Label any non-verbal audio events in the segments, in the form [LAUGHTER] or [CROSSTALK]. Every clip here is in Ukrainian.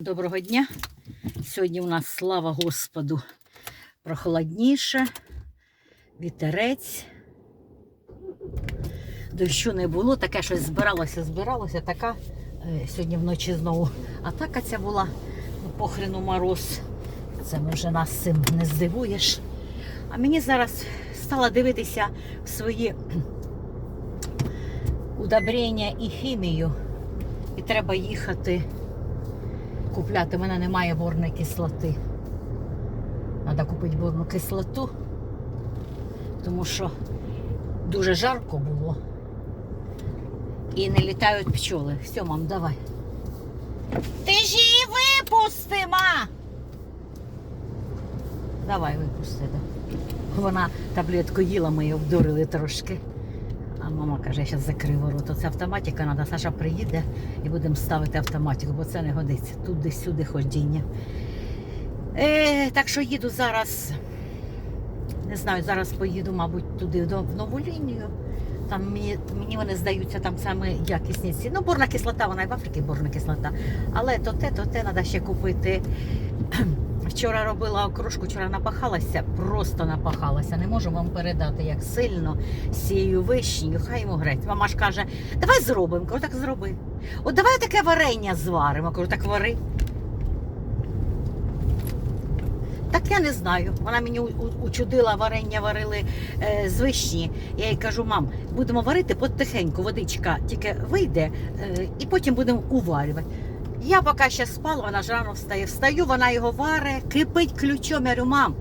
Доброго дня. Сьогодні у нас слава Господу прохолодніше, вітерець. Дощу не було, таке щось збиралося, збиралося, така е, сьогодні вночі знову атака ця була, ну, похрену мороз. Це може нас цим не здивуєш. А мені зараз стала дивитися в свої удобрення і хімію. І треба їхати купляти. У мене немає борної кислоти. Треба купити борну кислоту, тому що дуже жарко було. І не літають пчоли. Все, мам, давай. Ти ж її випусти, ма! Давай випусти. Да. Вона таблетку їла, ми її обдурили трошки. А мама каже, зараз закрию ворота. Це автоматика треба. Саша приїде і будемо ставити автоматику, бо це не годиться. Туди-сюди ходіння. Е, так що їду зараз. Не знаю, зараз поїду, мабуть, туди в нову лінію. Там мені, мені вони здаються там саме якісні ці. Ну, борна кислота, вона і в Африці борна кислота. Але то те, то те треба ще купити. Вчора робила окружку, вчора напахалася, просто напахалася. Не можу вам передати, як сильно з цією вишнею. Хай йому греть. Мама ж каже, давай зробимо. Кажу, так зроби. От давай таке варення зваримо. Кажу, так вари. Так я не знаю. Вона мені учудила варення, варили е, з вишні. Я їй кажу, мам, будемо варити потихеньку, водичка тільки вийде, е, і потім будемо уварювати. Я поки ще спала, вона ж рано встає. Встаю, вона його варить, кипить ключом. Я говорю, мам,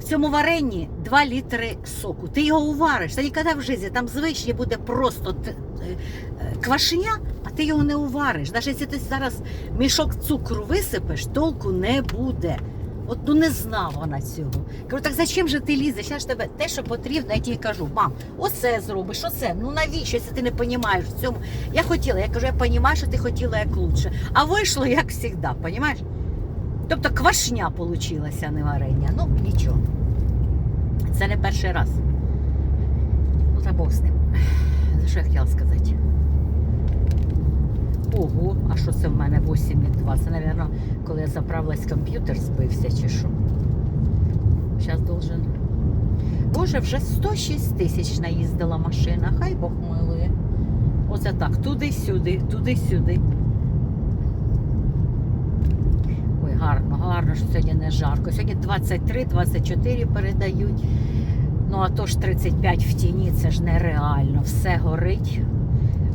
в цьому варенні 2 літри соку. Ти його увариш. Та ніколи в житті там звичні буде просто е, квашеня, а ти його не увариш. Навіть якщо ти зараз мішок цукру висипеш, толку не буде. От ну не знала вона цього. Кажу, так зачем же ти лізеш? Я ж тебе те, що потрібно, я тільки кажу, мам, оце зробиш, оце. Ну навіщо, якщо ти не розумієш в цьому? Я хотіла, я кажу, я розумію, що ти хотіла як лучше. А вийшло як завжди, розумієш? Тобто квашня вийшла, не варення. Ну, нічого. Це не перший раз. Ну, та Бог з ним. За що я хотіла сказати? Ого, а що це в мене 8,2? Це, мабуть, коли я заправилась, комп'ютер збився чи що. Зараз должен. Боже, вже 106 тисяч наїздила машина, хай Бог милує. Оце так, туди-сюди, туди-сюди. Ой, гарно, гарно, що сьогодні не жарко. Сьогодні 23-24 передають. Ну, а то ж 35 в тіні, це ж нереально. Все горить.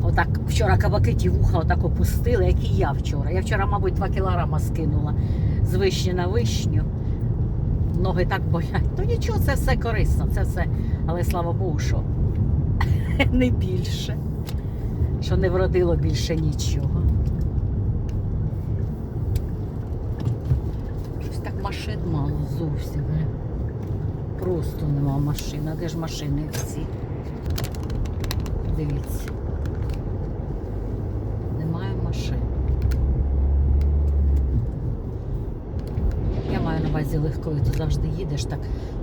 Отак вчора кабаки ті вуха отак опустили, як і я вчора. Я вчора, мабуть, 2 кілограма скинула з вишні на вишню. Ноги так болять. Ну нічого, це все корисно, це все. Але слава Богу, що [LAUGHS] не більше. Що не вродило більше нічого. Щось так машин мало зовсім. ге. Просто нема машин. Де ж машини всі? Дивіться. Машин. Я маю на увазі легковий, ти завжди їдеш так.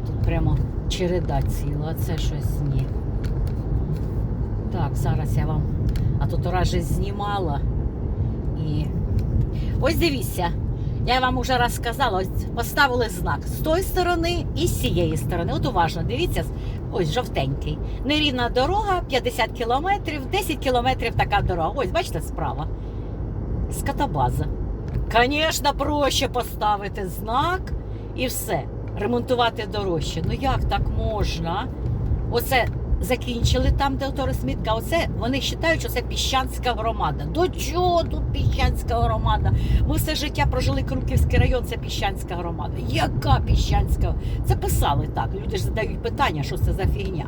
Тут прямо череда ціла, а це щось ні. Так, зараз я вам. А раз же знімала. І. Ось дивіться. Я вам уже розказала, ось поставили знак з тої сторони і з цієї сторони. От уважно, дивіться, ось жовтенький. Нерівна дорога, 50 кілометрів, 10 кілометрів така дорога. Ось, бачите, справа. Скотобаза. Звісно, проще поставити знак і все. Ремонтувати дорожче. Ну як так можна? Оце закінчили там, де авторосмітка. Оце вони вважають, що це піщанська громада. До чого тут піщанська громада? Ми все життя прожили Круківський район, це піщанська громада. Яка піщанська? Це писали так. Люди ж задають питання, що це за фігня.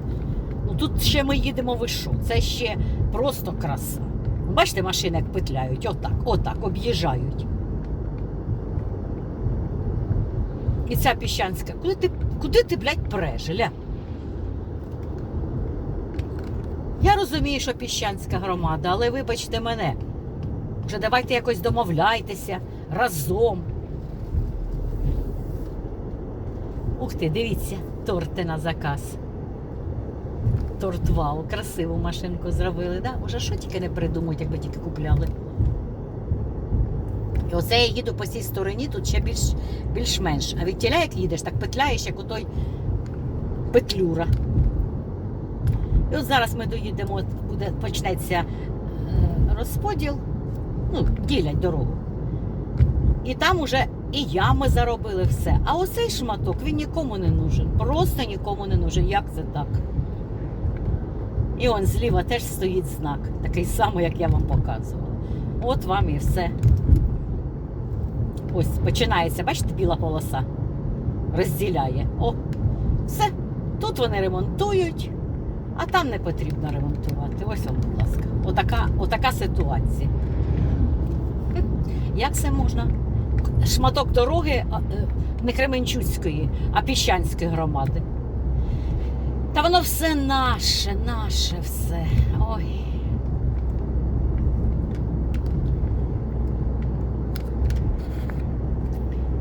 Ну тут ще ми їдемо ви що? Це ще просто краса. Бачите, машини як петляють, отак, отак, об'їжджають. І ця піщанська. Куди ти, куди ти, блядь, преш? Я розумію, що піщанська громада, але вибачте мене. Вже давайте якось домовляйтеся разом. Ух ти, дивіться, торти на заказ. Торт вау, красиву машинку зробили, да? Уже що тільки не придумають, якби тільки купляли. І оце я їду по цій стороні, тут ще більш, більш-менш. А від тіля, як їдеш, так петляєш, як отой петлюра. І от зараз ми доїдемо, от буде, почнеться е, розподіл, ну, ділять дорогу. І там уже і ями заробили все. А оцей шматок він нікому не нужен. Просто нікому не нужен. Як це так? І он зліва теж стоїть знак, такий самий, як я вам показувала. От вам і все. Ось починається, бачите, біла полоса розділяє. О, все. Тут вони ремонтують, а там не потрібно ремонтувати. Ось вам, будь ласка. Отака, отака ситуація. Як це можна? Шматок дороги е, не Кременчуцької, а Піщанської громади. Та воно все наше, наше все. Ой.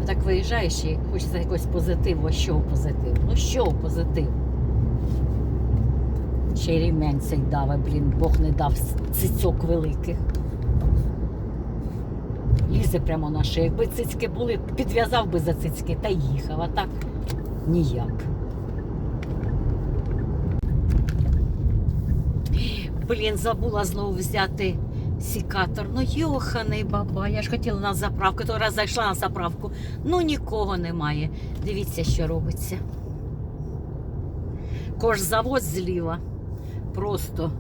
Так виїжджаєш і хочеться якогось позитиву. А що позитив? Ну що позитив? Ще й рівень цей даве, блін, Бог не дав цицьок великих. Лізе прямо на шию. Якби цицьки були, підв'язав би за цицьки та їхав, а так ніяк. Блін, забула знову взяти сікатор. Ну, йоханий баба, я ж хотіла на заправку, то раз зайшла на заправку. Ну нікого немає. Дивіться, що робиться. Кожзавод зліва. Просто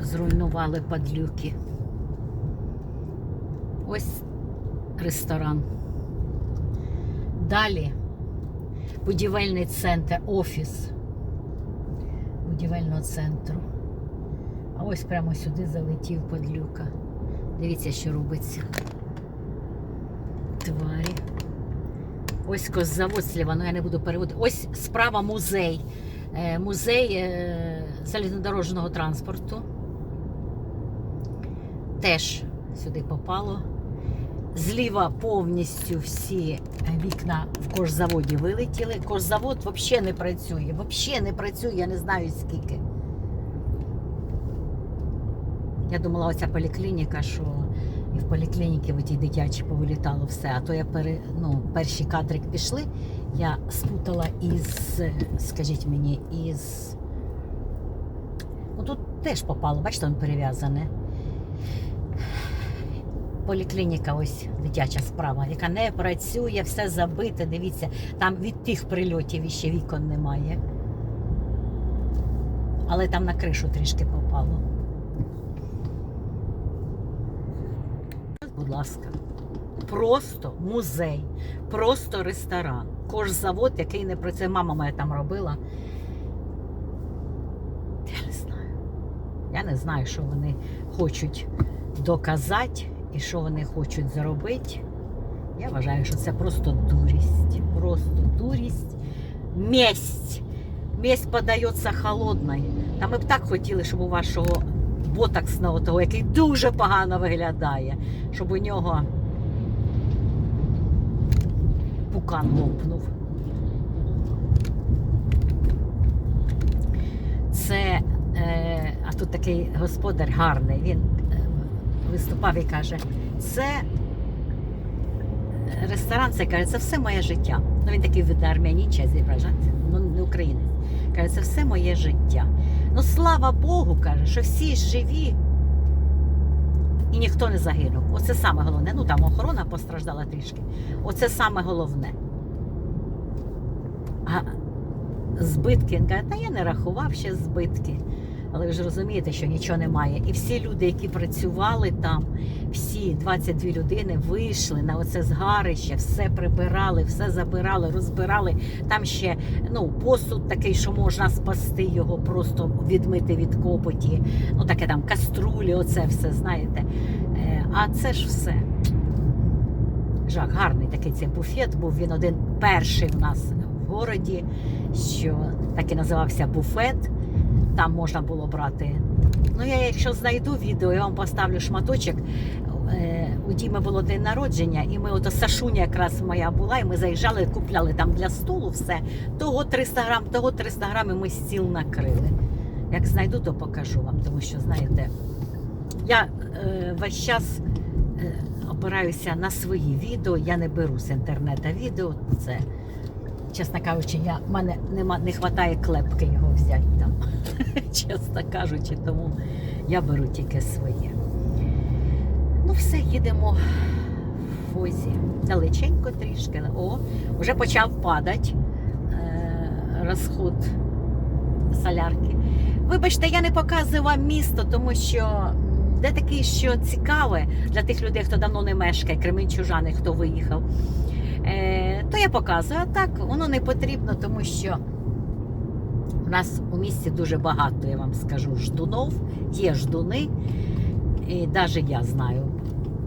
зруйнували падлюки. Ось ресторан. Далі будівельний центр, офіс будівельного центру. Ось прямо сюди залетів падлюка. Дивіться, що робиться. Тварі. Ось коззавод сліва, ну я не буду переводити. Ось справа музей. Е, Музей е, залізнодорожнього транспорту. Теж сюди попало. Зліва повністю всі вікна в кожзаводі вилетіли. Кожзавод взагалі не працює. Взагалі не працює, я не знаю скільки. Я думала, оця поліклініка, що і в поліклініки в тій дитячі повилітало все. А то я пере, ну, перші кадри пішли, я спутала із, скажіть мені, із. Ну тут теж попало, бачите, воно перев'язане. Поліклініка, ось дитяча справа, яка не працює, все забите. Дивіться, там від тих прильотів іще вікон немає. Але там на кришу трішки попало. Будь ласка, просто музей, просто ресторан. Кожзавод, який не працює. Мама моя там робила. Я не знаю. Я не знаю, що вони хочуть доказати і що вони хочуть зробити. Я вважаю, що це просто дурість. Просто дурість. Месть. Месть подається холодною. Та ми б так хотіли, щоб у вашого ботоксного того, який дуже погано виглядає, щоб у нього пукан лопнув. Це, е, а тут такий господар гарний, він е, виступав і каже, це ресторан, це каже, це все моє життя. Ну він такий від армяніча ну не українець. Каже, це все моє життя. Ну слава Богу, каже, що всі живі і ніхто не загинув. Оце саме головне. Ну там охорона постраждала трішки. Оце саме головне. А збитки, він каже, та я не рахував ще збитки. Але ви ж розумієте, що нічого немає. І всі люди, які працювали там, всі 22 людини вийшли на оце згарище, все прибирали, все забирали, розбирали. Там ще ну, посуд такий, що можна спасти його, просто відмити від копоті. Ну, таке там каструлі, оце все, знаєте. Е, А це ж все. Жах, гарний такий цей буфет був. Він один перший у нас в городі, що так і називався буфет. Там можна було брати. Ну, я якщо знайду відео, я вам поставлю шматочок. Е, У Діми було день народження, і ми ото Сашуня якраз моя була, і ми заїжджали, купляли там для столу все. Того 300 грам, того 300 грам, і ми стіл накрили. Як знайду, то покажу вам, тому що, знаєте, я е, весь час е, опираюся на свої відео. Я не беру з інтернету відео. Це, чесно кажучи, я, в мене нема, не вистачає клепки його взяти там. [LAUGHS] чесно кажучи, тому я беру тільки своє. Ну, все, їдемо в Фозі. Далеченько трішки. О, вже почав падати е, розход солярки. Вибачте, я не показую вам місто, тому що де таке, що цікаве для тих людей, хто давно не мешкає, кременчужани, хто виїхав. Е, то я показую. А так воно не потрібно, тому що у нас у місті дуже багато, я вам скажу, ждунов, є ждуни. І навіть я знаю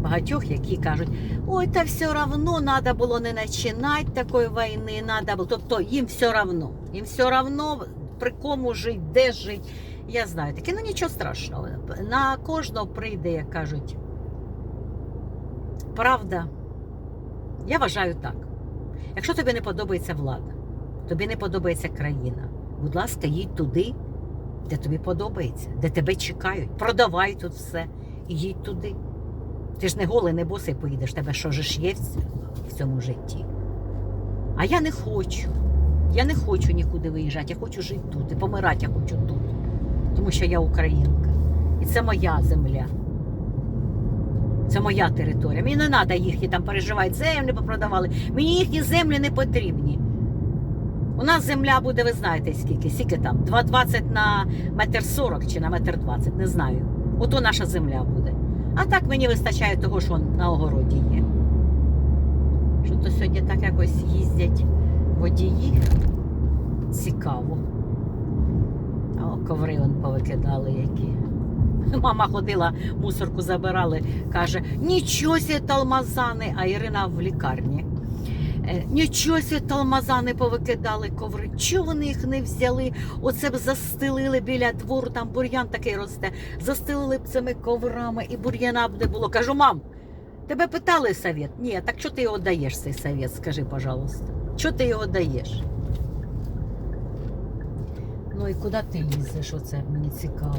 багатьох, які кажуть, ой, та все равно треба було не починати такої війни, надо було. Тобто їм все равно. Їм все равно при кому жити, де жити. Я знаю таке, ну нічого страшного. На кожного прийде, як кажуть. Правда, я вважаю так. Якщо тобі не подобається влада, тобі не подобається країна, будь ласка, їдь туди, де тобі подобається, де тебе чекають. Продавай тут все і їдь туди. Ти ж не голий, не босий поїдеш, тебе що ж є в цьому житті. А я не хочу. Я не хочу нікуди виїжджати, я хочу жити тут. І помирати я хочу тут. Тому що я українка. І це моя земля. Це моя територія. Мені не треба їхні там переживати, землі попродавали. Мені їхні землі не потрібні. У нас земля буде, ви знаєте, скільки, скільки там? 2,20 на метр 40 чи на метр 20, не знаю. Ото наша земля буде. А так мені вистачає того, що на огороді є. Що то сьогодні так якось їздять водії. Цікаво. О, коври он повикидали які. Мама ходила, мусорку забирали, каже, нічого сі талмазани, а Ірина в лікарні. Е, Нічого сі талмазани повикидали коври. Чого вони їх не взяли? Оце б застелили біля двору, там бур'ян такий росте. Застелили б цими коврами і бур'яна б не було. Кажу, мам, тебе питали совет? Ні, так що ти його даєш, цей совет? Скажи, пожалуйста. Чого ти його даєш? Ну і куди ти лізеш? Оце мені цікаво.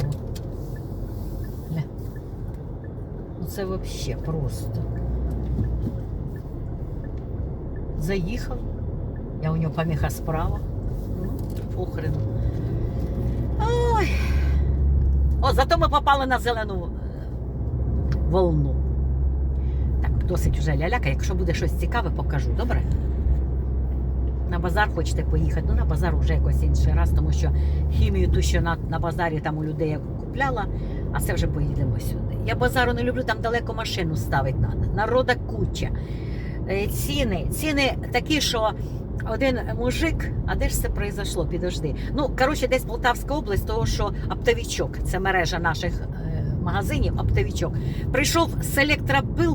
Це взагалі просто. Заїхав. Я у нього поміха справа. Ну, похрен. Ой. О, зато ми попали на зелену волну. Так, досить вже ляляка. Якщо буде щось цікаве, покажу, добре? На базар хочете поїхати? Ну на базар вже якось інший раз, тому що хімію ту, що на, на базарі там у людей я купляла, а це вже поїдемо сюди. Я базару не люблю, там далеко машину ставити треба. Народа куча. Е, Ціни, ціни такі, що один мужик, а де ж це произошло? Підожди. Ну, коротше, десь Полтавська область, того, що оптовічок, це мережа наших е, магазинів, оптовічок, прийшов з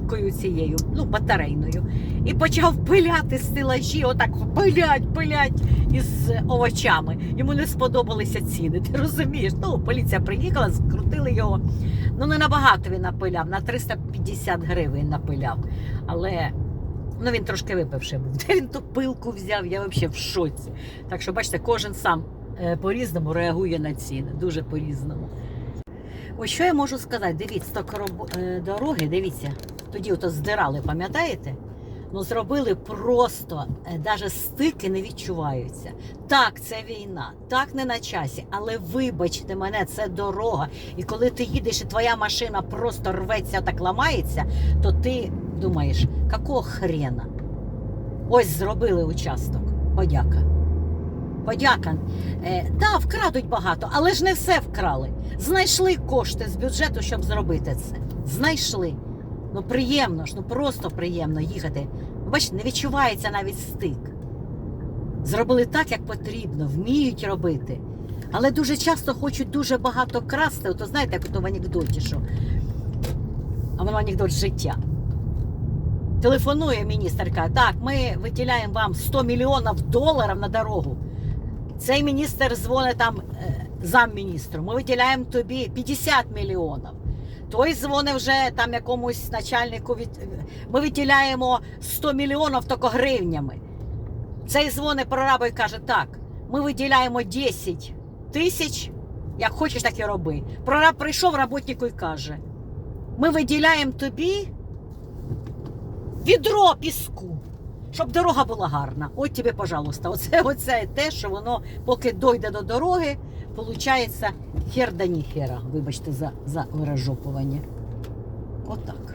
електропилкою цією, ну, батарейною, і почав пиляти стелажі, отак пилять, пилять із овочами. Йому не сподобалися ціни. Ти розумієш? Ну, поліція приїхала, скрутили його. Ну, не набагато він напиляв, на 350 гривень напиляв. Але ну, він трошки випивши був. Де [LAUGHS] він ту пилку взяв, я взагалі в шоці. Так що, бачите, кожен сам е, по-різному реагує на ціни. Дуже по-різному. Ось що я можу сказати? Дивіться, роб- е, дороги, дивіться, тоді ото здирали, пам'ятаєте? Ну, зробили просто, навіть стики не відчуваються. Так, це війна, так не на часі, але вибачте мене, це дорога. І коли ти їдеш і твоя машина просто рветься, так ламається, то ти думаєш, какого хрена? Ось зробили участок. Подяка. Подяка. Е, да, вкрадуть багато, але ж не все вкрали. Знайшли кошти з бюджету, щоб зробити це. Знайшли. Ну приємно ж, ну просто приємно їхати. Бачите, не відчувається навіть стик. Зробили так, як потрібно, вміють робити. Але дуже часто хочуть дуже багато красти. Ото знаєте, як ото в анекдоті, що. А воно анекдот життя. Телефонує міністр, каже, так, ми виділяємо вам 100 мільйонів доларів на дорогу. Цей міністр дзвонить там е, замміністру. Ми виділяємо тобі 50 мільйонів. Той дзвонить вже там якомусь начальнику. Від... Ми виділяємо 100 мільйонів тільки гривнями. Цей дзвонить прорабу і каже, так, ми виділяємо 10 тисяч, як хочеш, так і роби. Прораб прийшов роботнику і каже, ми виділяємо тобі відро піску. Щоб дорога була гарна. От тобі, пожалуйста, оце, оце те, що воно, поки дойде до дороги, виходить хер да ніхера. Вибачте за, за виражопування. Отак.